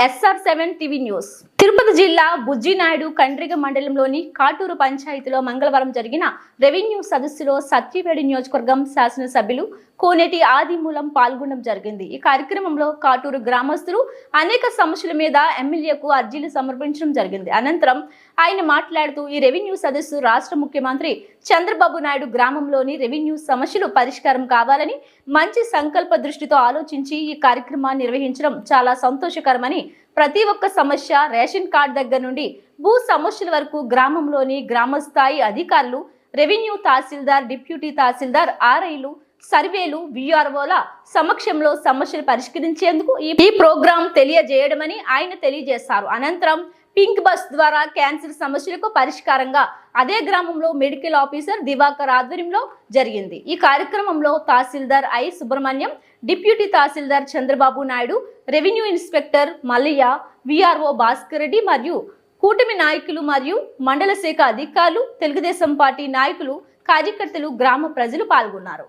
S R seven TV news. Tirupati జిల్లా బుజ్జినాయుడు కండ్రిగ మండలంలోని కాటూరు పంచాయతీలో మంగళవారం జరిగిన రెవెన్యూ సదస్సులో సత్యవేడి నియోజకవర్గం శాసనసభ్యులు కోనేటి ఆదిమూలం పాల్గొనడం జరిగింది. ఈ కార్యక్రమంలో కాటూరు గ్రామస్తులు అనేక సమస్యల మీద ఎమ్మెల్యేకు అర్జీలు సమర్పించడం జరిగింది. అనంతరం ఆయన మాట్లాడుతూ ఈ రెవెన్యూ సదస్సు రాష్ట్ర ముఖ్యమంత్రి చంద్రబాబు నాయుడు గ్రామంలోని రెవెన్యూ సమస్యలు పరిష్కారం కావాలని మంచి సంకల్ప దృష్టితో ఆలోచించి ఈ కార్యక్రమాన్ని నిర్వహించడం చాలా సంతోషకరమని ప్రతి ఒక్క సమస్య రేషన్ కార్డు దగ్గర నుండి భూ సమస్యల వరకు గ్రామంలోని గ్రామస్థాయి అధికారులు రెవెన్యూ తహసీల్దార్ డిప్యూటీ తహసీల్దార్ ఆర్ఐలు సర్వేలు విఆర్ఓల సమక్షంలో సమస్యలు పరిష్కరించేందుకు ఈ ఈ ప్రోగ్రాం తెలియజేయడమని ఆయన తెలియజేశారు. అనంతరం పింక్ బస్ ద్వారా క్యాన్సర్ సమస్యలకు పరిష్కారంగా అదే గ్రామంలో మెడికల్ ఆఫీసర్ దివాకర్ ఆధ్వర్యంలో జరిగింది. ఈ కార్యక్రమంలో తహసీల్దార్ I Subrahmanyam deputy tahsildar Chandrababu Naidu revenue inspector Mallaiah VRO Bhaskar Reddy మరియు కూటమి నాయకులు మరియు మండల శాఖ అధికారులు తెలుగుదేశం పార్టీ నాయకులు కార్యకర్తలు గ్రామ ప్రజలు పాల్గొన్నారు.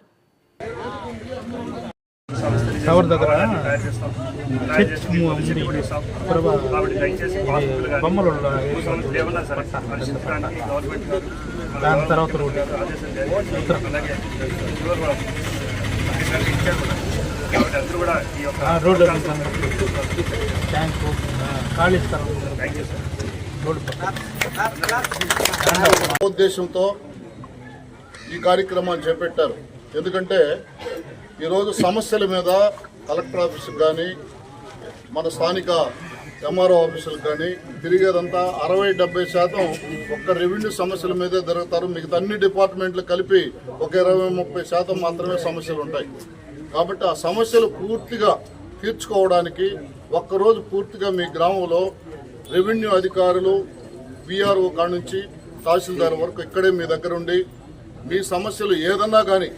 టవర్ దగ్గర బొమ్మలు దాని తర్వాత రోడ్డు. Road tank. ఉద్దేశంతో ఈ కార్యక్రమాన్ని చేపట్టారు. ఎందుకంటే ఈరోజు సమస్యల మీద కలెక్టర్ ఆఫీసుకు కానీ మన స్థానిక ఎంఆర్ఓ ఆఫీసులకు కానీ తిరిగేదంతా అరవై డెబ్బై శాతం ఒక్క రెవెన్యూ సమస్యల మీదే జరుగుతారు. మిగతా అన్ని డిపార్ట్మెంట్లు కలిపి ఒక ఇరవై ముప్పై శాతం మాత్రమే సమస్యలు ఉంటాయి. కాబట్టి ఆ సమస్యలు పూర్తిగా తీర్చుకోవడానికి ఒక్కరోజు పూర్తిగా మీ గ్రామంలో రెవెన్యూ అధికారులు విఆర్ఓ కాడ నుంచి తహసీల్దార్ వరకు ఇక్కడే మీ దగ్గర ఉండి మీ సమస్యలు ఏదన్నా కానీ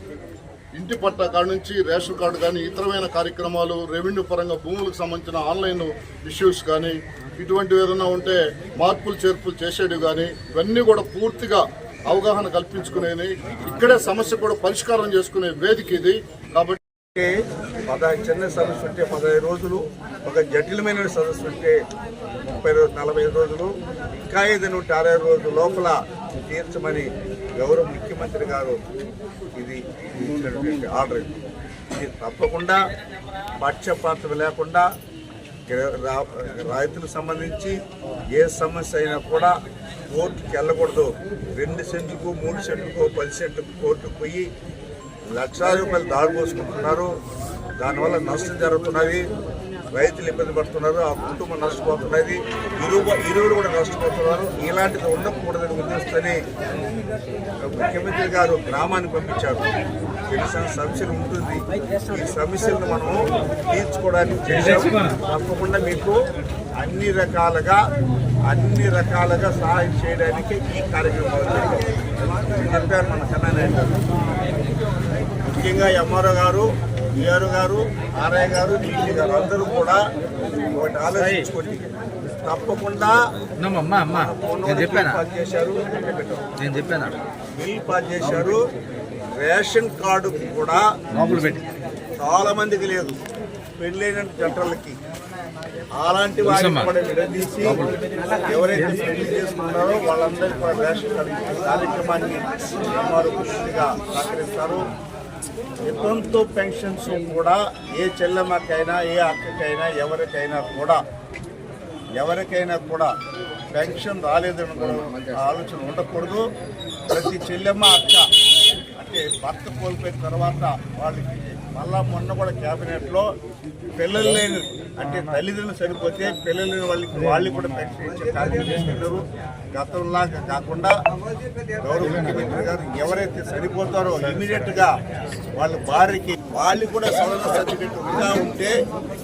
ఇంటి పట్టా కాడ నుంచి రేషన్ కార్డు కానీ ఇతరమైన కార్యక్రమాలు రెవెన్యూ పరంగా భూములకు సంబంధించిన ఆన్లైన్ ఇష్యూస్ కానీ ఇటువంటివి ఏదైనా ఉంటే మార్పులు చేర్పులు చేసేవి కానీ ఇవన్నీ కూడా పూర్తిగా అవగాహన కల్పించుకునేది ఇక్కడే సమస్య కూడా పరిష్కారం చేసుకునే వేదిక ఇది. కాబట్టి పదహైదు చిన్న సదస్సు ఉంటే పదహైదు రోజులు ఒక జటిలమైన సదస్సు ఉంటే ముప్పై రోజు నలభై రోజులు ఇంకా ఏదైనా ఉంటే అరవై రోజుల లోపల తీర్చమని గౌరవ ముఖ్యమంత్రి గారు ఇది ఇచ్చినటువంటి ఆర్డర్. ఇది. తప్పకుండా పక్షపాతం లేకుండా రైతులకు సంబంధించి ఏ సమస్య అయినా కూడా కోర్టుకి వెళ్ళకూడదు. రెండు సెంట్లకు మూడు సెంట్లకు పది సెంట్లకు కోర్టుకు పోయి లక్షల రూపాయలు దారి పోసుకుంటున్నారు. దానివల్ల నష్టం జరుగుతున్నది. రైతులు ఇబ్బంది పడుతున్నారు ఆ కుటుంబం నష్టపోతున్నది ఇరువు ఇరువులు కూడా నష్టపోతున్నారు. ఇలాంటిది ఉండకూడదని ఉద్దేశిస్తేనే ముఖ్యమంత్రి గారు గ్రామాన్ని పంపించారు. తెలిసిన సమస్యలు ఉంటుంది. ఈ సమస్యలను మనం తీర్చుకోవడానికి చేసాం తప్పకుండా మీకు అన్ని రకాలుగా అన్ని రకాలుగా సహాయం చేయడానికి ఈ కార్యక్రమాలు చెప్పారు మన కన్నా ముఖ్యంగా ఎంఆర్ఓ గారు విఆర్ఓ గారు ఆర్ఐ గారు డీసీ గారు అందరూ కూడా ఒకటి ఆలోచించుకోండి తప్పకుండా అమ్మా నేను చెప్పానా? బిల్ పాస్ చేశారు. రేషన్ కార్డు కూడా చాలా మందికి లేదు. పెళ్ళైన జంటలకి. అలాంటి వారిని. కూడా విడదీసి ఎవరైతే పెళ్ళి చేసుకున్నారో వాళ్ళందరికీ కూడా రేషన్ కార్డు కార్యక్రమాన్ని వారు సహకరిస్తారు. వితంతు పెన్షన్స్ కూడా ఏ చెల్లెమ్మకైనా ఏ అక్కకైనా ఎవరికైనా కూడా ఎవరికైనా కూడా పెన్షన్ రాలేదని కూడా ఆలోచన ఉండకూడదు. ప్రతి చెల్లెమ్మ అక్క అంటే భర్త కోల్పోయిన తర్వాత వాళ్ళకి మళ్ళా మొన్న కూడా క్యాబినెట్లో పిల్లలు లేని అంటే తల్లిదండ్రులు చనిపోతే పిల్లలు లేని వాళ్ళకి వాళ్ళు కూడా పెన్షన్ ఇచ్చే కార్యక్రమం గతంలాగా కాకుండా గౌరవ ముఖ్యమంత్రి గారు ఎవరైతే చనిపోతారో ఇమీడియట్గా వాళ్ళ భార్యకి వాళ్ళు కూడా సవరణ సర్టిఫికెట్ ఉందా ఉంటే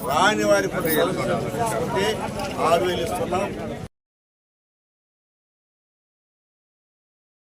రాని వారికి కూడా ఉంటే ఆరు వేలు ఇస్తున్నాం